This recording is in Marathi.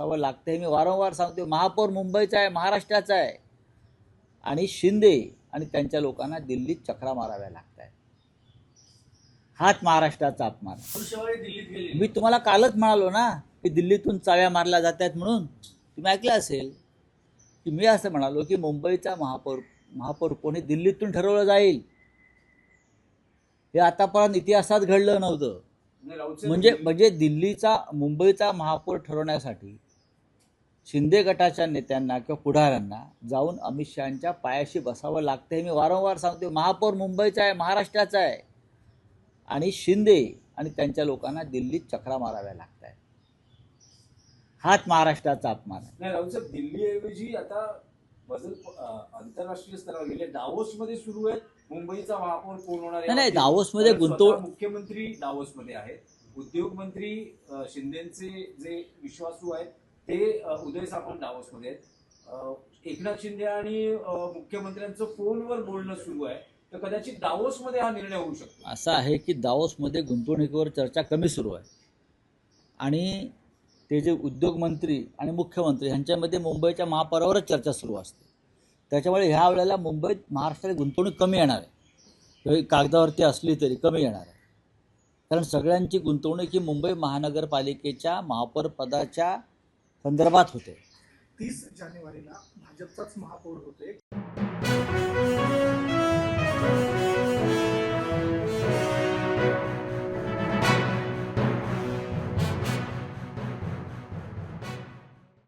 बसावं लागतं हे मी वारंवार सांगतो महापौर मुंबईचा आहे महाराष्ट्राचा आहे. आणि शिंदे आणि त्यांच्या लोकांना दिल्लीत चक्रा माराव्या लागत आहेत हाच महाराष्ट्राचा अपमान. मी तुम्हाला कालच म्हणालो ना की दिल्लीतून चाव्या मारल्या जात आहेत म्हणून. तुम्ही ऐकलं असेल? की मी असं म्हणालो की मुंबईचा महापौर महापौर कोणी दिल्लीतून ठरवलं जाईल? हे आतापर्यंत इतिहासात घडलं नव्हतं. म्हणजे म्हणजे दिल्लीचा मुंबईचा महापौर ठरवण्यासाठी शिंदे गटाच्या नेत्यांना किंवा पुढाऱ्यांना जाऊन अमित शहाच्या पायाशी बसावं लागतं हे मी वारंवार सांगतो महापौर मुंबईचा आहे महाराष्ट्राचा आहे. आणि शिंदे आणि त्यांच्या लोकांना दिल्लीत चक्रा माराव्या लागत आहेत हाच महाराष्ट्राचा अपमान आहे. साहेब दिल्लीऐवजी आता आंतरराष्ट्रीय स्तरावर गेले. मध्ये सुरू आहे मुंबईचा महापौर कोण होणार? नाही, दावोसमध्ये कारण गुंतव- स्वतः मुख्यमंत्री डावोस मध्ये आहेत. उद्योग मंत्री शिंदेचे जे विश्वासू आहेत ते उदय सामंत डावोस मध्ये एकनाथ शिंदे आणि मुख्यमंत्र्यांचं फोनवर बोलणं सुरू आहे. तर कदाचित डावोस मध्ये हा निर्णय होऊ शकतो. असं आहे की दावोसमध्ये गुंतवणुकीवर चर्चा कमी सुरू आहे. आणि ते जे उद्योगमंत्री आणि मुख्यमंत्री ह्यांच्यामध्ये मुंबईच्या महापौरावरच चर्चा सुरू असते. त्याच्यामुळे ह्या वेळेला मुंबईत महाराष्ट्रात गुंतवणूक कमी येणार आहे. कागदावरती असली तरी कमी येणार आहे. कारण सगळ्यांची गुंतवणूक ही मुंबई महानगरपालिकेच्या महापौरपदाच्या संदर्भात होते. तीस जानेवारीला भाजपचाच महापौर होते.